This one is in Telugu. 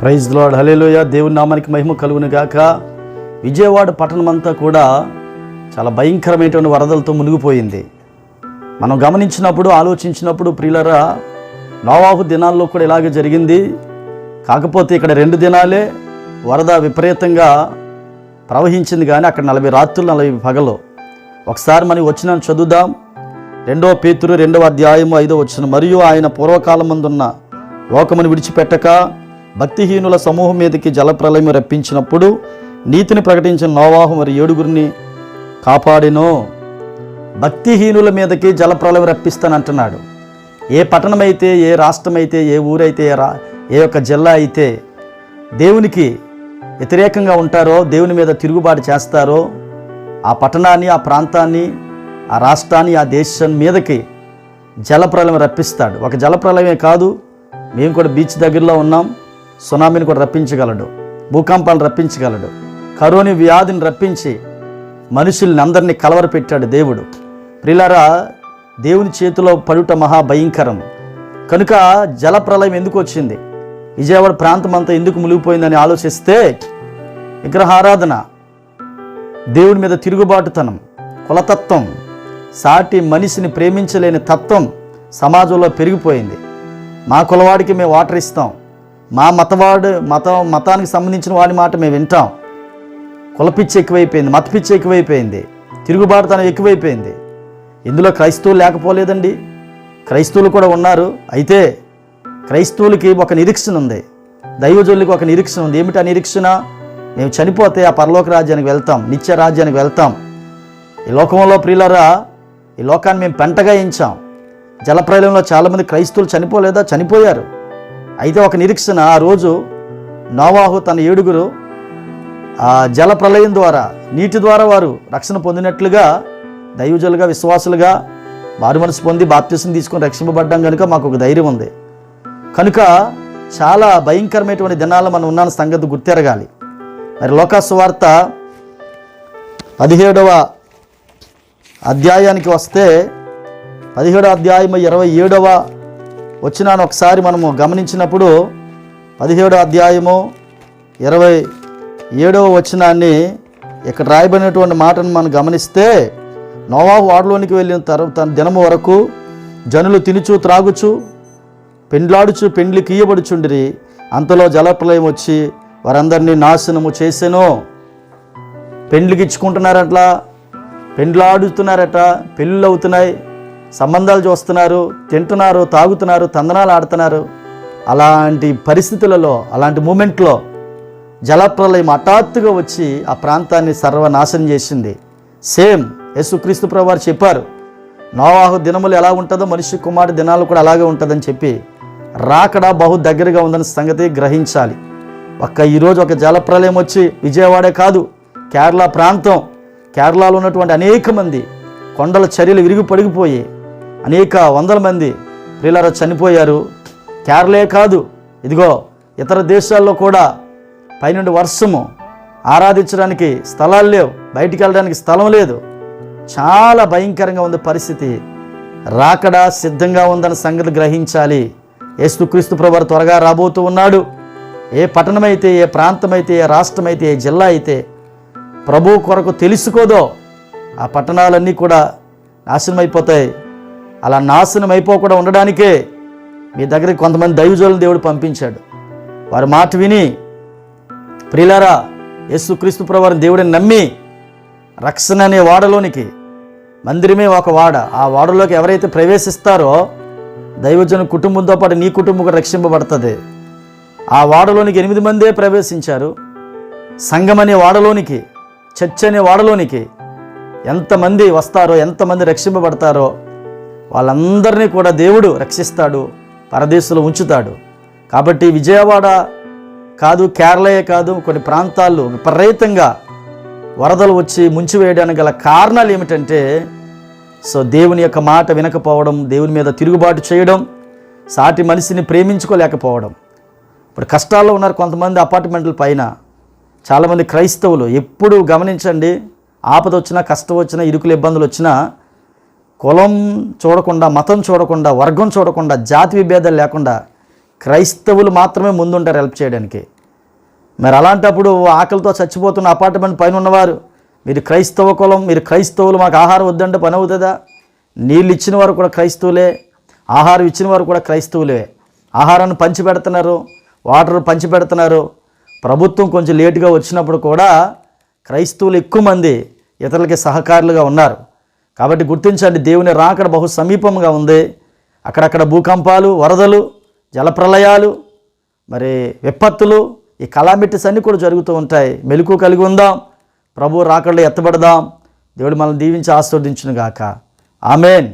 ప్రైజ్ లాడ్ హలేలోయ దేవుని నామానికి మహిమ కలుగును గాక. విజయవాడ పట్టణమంతా కూడా చాలా భయంకరమైనటువంటి వరదలతో మునిగిపోయింది. మనం గమనించినప్పుడు ఆలోచించినప్పుడు ప్రియులరా నోవాహు దినాల్లో కూడా ఇలాగే జరిగింది. కాకపోతే ఇక్కడ రెండు దినాలే వరద విపరీతంగా ప్రవహించింది కానీ అక్కడ నలభై రాత్రులు నలభై పగలు. ఒకసారి మనం వచ్చిన చదువుదాం. రెండవ పేతురు రెండవ అధ్యాయము ఐదో వచ్చిన మరియు ఆయన పూర్వకాలం ముందున్న లోకమును విడిచిపెట్టక భక్తిహీనుల సమూహం మీదకి జలప్రలయం రప్పించినప్పుడు నీతిని ప్రకటించిన నోవాహు మరి ఏడుగురిని కాపాడినో. భక్తిహీనుల మీదకి జలప్రలయం రప్పిస్తానంటున్నాడు. ఏ పట్టణమైతే ఏ రాష్ట్రమైతే ఏ ఊరైతే రా ఏ యొక్క జిల్లా అయితే దేవునికి వ్యతిరేకంగా ఉంటారో దేవుని మీద తిరుగుబాటు చేస్తారో ఆ పట్టణాన్ని ఆ ప్రాంతాన్ని ఆ రాష్ట్రాన్ని ఆ దేశం మీదకి జలప్రలయం రప్పిస్తాడు. ఒక జలప్రలయమే కాదు మేము కూడా బీచ్ దగ్గరలో ఉన్నాం. సునామీని కూడా రప్పించగలడు భూకంపాలను రప్పించగలడు కరోని వ్యాధిని రప్పించి మనుషుల్ని అందరినీ కలవరపెట్టాడు దేవుడు. ప్రిలారా దేవుని చేతిలో పడుట మహా భయంకరం. కనుక జలప్రలయం ఎందుకు వచ్చింది? విజయవాడ ప్రాంతం అంతా ఎందుకు మునిగిపోయిందని ఆలోచిస్తే విగ్రహారాధన దేవుని మీద తిరుగుబాటుతనం కులతత్వం సాటి మనిషిని ప్రేమించలేని తత్వం సమాజంలో పెరిగిపోయింది. మా కులవాడికి మేము వాటర్ ఇస్తాం. మా మతవాడు మతం మతానికి సంబంధించిన వాడి మాట మేము వింటాం. కులపిచ్చి ఎక్కువైపోయింది మతపిచ్చి ఎక్కువైపోయింది తిరుగుబాటుతనం ఎక్కువైపోయింది. ఇందులో క్రైస్తవులు లేకపోలేదండి. క్రైస్తవులు కూడా ఉన్నారు. అయితే క్రైస్తవులకి ఒక నిరీక్షణ ఉంది. దైవజనులకి ఒక నిరీక్షణ ఉంది. ఏమిటి ఆ నిరీక్షణ? మేము చనిపోతే ఆ పరలోక రాజ్యానికి వెళ్తాం నిత్య రాజ్యానికి వెళ్తాం. ఈ లోకంలో ప్రియులరా ఈ లోకాన్ని మేము పెంటగా ఎంచాం. జలప్రలయంలో చాలామంది క్రైస్తవులు చనిపోలేదా? చనిపోయారు. అయితే ఒక నిరీక్షణ ఆ రోజు నోవాహు తన ఏడుగురు ఆ జల ప్రళయం ద్వారా నీటి ద్వారా వారు రక్షణ పొందినట్లుగా దైవజలుగా విశ్వాసులుగా వారు మనసు పొంది బాప్తిసం తీసుకొని రక్షింపబడ్డాం కనుక మాకు ఒక ధైర్యం ఉంది. కనుక చాలా భయంకరమైనటువంటి దినాల్లో మనం ఉన్నాన సంగతి గుర్తెరగాలి. మరి లోకాసువార్త పదిహేడవ అధ్యాయానికి వస్తే పదిహేడవ అధ్యాయం ఇరవై ఏడవ వచ్చినాను ఒకసారి మనము గమనించినప్పుడు పదిహేడో అధ్యాయము ఇరవై ఏడవ వచనాన్ని ఇక్కడ రాయబడినటువంటి మాటను మనం గమనిస్తే నోవాహు వాడలోనికి వెళ్ళిన తర్వాత తన దినము వరకు జనులు తినుచు త్రాగుచు పెండ్లాడుచు పెండ్లి కీయబడుచుండిరి. అంతలో జలప్రలయం వచ్చి వారందరినీ నాశనము చేసెను. పెండ్లికి ఇచ్చుకుంటున్నారట్లా పెండ్లాడుతున్నారట పెళ్ళిళ్ళు అవుతున్నాయి సంబంధాలు చూస్తున్నారు తింటున్నారు తాగుతున్నారు తందనాలు ఆడుతున్నారు. అలాంటి పరిస్థితులలో అలాంటి మూమెంట్లో జలప్రలయం హఠాత్తుగా వచ్చి ఆ ప్రాంతాన్ని సర్వనాశనం చేసింది. సేమ్ యేసుక్రీస్తు ప్రభువారు చెప్పారు నోవాహు దినములు ఎలా ఉంటుందో మనిషి కుమారుడు దినాలు కూడా అలాగే ఉంటుందని చెప్పి రాకడ బహు దగ్గరగా ఉందని సంగతి గ్రహించాలి. ఒక్క ఈరోజు ఒక జలప్రలయం వచ్చి విజయవాడే కాదు కేరళ ప్రాంతం. కేరళలో ఉన్నటువంటి అనేక మంది కొండల చర్యలు విరిగి పడిగిపోయి అనేక వందల మంది ప్రియులారా చనిపోయారు. కేరళే కాదు ఇదిగో ఇతర దేశాల్లో కూడా పైనుండి వర్షము ఆరాధించడానికి స్థలాలు లేవు బయటికి వెళ్ళడానికి స్థలం లేదు. చాలా భయంకరంగా ఉంది పరిస్థితి. రాకడా సిద్ధంగా ఉందన్న సంగతి గ్రహించాలి. యేసుక్రీస్తు ప్రభు త్వరగా రాబోతూ ఉన్నాడు. ఏ పట్టణమైతే ఏ ప్రాంతమైతే ఏ రాష్ట్రమైతే ఏ జిల్లా అయితే ప్రభు కొరకు తెలుసుకోదో ఆ పట్టణాలన్నీ కూడా నాశనం అయిపోతాయి అలా నాశనం అయిపోకుండా ఉండడానికే మీ దగ్గరికి కొంతమంది దైవజోలను దేవుడు పంపించాడు. వారి మాట విని ప్రియులారా యేసుక్రీస్తు ప్రవారి దేవుడిని నమ్మి రక్షణ అనే వాడలోనికి మందిరమే ఒక వాడ. ఆ వాడలోకి ఎవరైతే ప్రవేశిస్తారో దైవజన కుటుంబంతో పాటు నీ కుటుంబం కూడా రక్షింపబడుతుంది. ఆ వాడలోనికి ఎనిమిది మందే ప్రవేశించారు. సంఘం అనే వాడలోనికి చర్చ్ అనే వాడలోనికి ఎంతమంది వస్తారో ఎంతమంది రక్షింపబడతారో వాళ్ళందరినీ కూడా దేవుడు రక్షిస్తాడు పరదేశంలో ఉంచుతాడు. కాబట్టి విజయవాడ కాదు కేరళయే కాదు కొన్ని ప్రాంతాల్లో విపరీతంగా వరదలు వచ్చి ముంచివేయడానికి గల కారణాలు ఏమిటంటే సో దేవుని యొక్క మాట వినకపోవడం దేవుని మీద తిరుగుబాటు చేయడం సాటి మనిషిని ప్రేమించుకోలేకపోవడం. ఇప్పుడు కష్టాల్లో ఉన్నారు కొంతమంది అపార్ట్మెంట్ల పైన. చాలామంది క్రైస్తవులు ఎప్పుడు గమనించండి ఆపద వచ్చినా కష్టం వచ్చినా ఇరుకులు ఇబ్బందులు వచ్చినా కులం చూడకుండా మతం చూడకుండా వర్గం చూడకుండా జాతి విభేదాలు లేకుండా క్రైస్తవులు మాత్రమే ముందుంటారు హెల్ప్ చేయడానికి. మరి అలాంటప్పుడు ఆకలితో చచ్చిపోతున్న అపార్ట్మెంట్ పైన ఉన్నవారు మీరు క్రైస్తవ కులం మీరు క్రైస్తవులు మాకు ఆహారం వద్దంటే పని అవుతుందా? నీళ్ళు ఇచ్చిన వారు కూడా క్రైస్తవులే ఆహారం ఇచ్చిన వారు కూడా క్రైస్తవులే. ఆహారాన్ని పంచిపెడుతున్నారు వాటర్ పంచిపెడుతున్నారు. ప్రభుత్వం కొంచెం లేటుగా వచ్చినప్పుడు కూడా క్రైస్తవులు ఎక్కువ మంది ఇతరులకి సహకారులుగా ఉన్నారు. కాబట్టి గుర్తించండి దేవుని రాకడ బహు సమీపంగా ఉంది. అక్కడక్కడ భూకంపాలు వరదలు జలప్రలయాలు మరి విపత్తులు ఈ కలామిటీస్ అన్నీ కూడా జరుగుతూ ఉంటాయి. మెలకు కలిగి ఉందాం ప్రభు రాకడలో ఎత్తబడదాం. దేవుడు మనల్ని దీవించి ఆస్వాదించునుగాక ఆమెన్.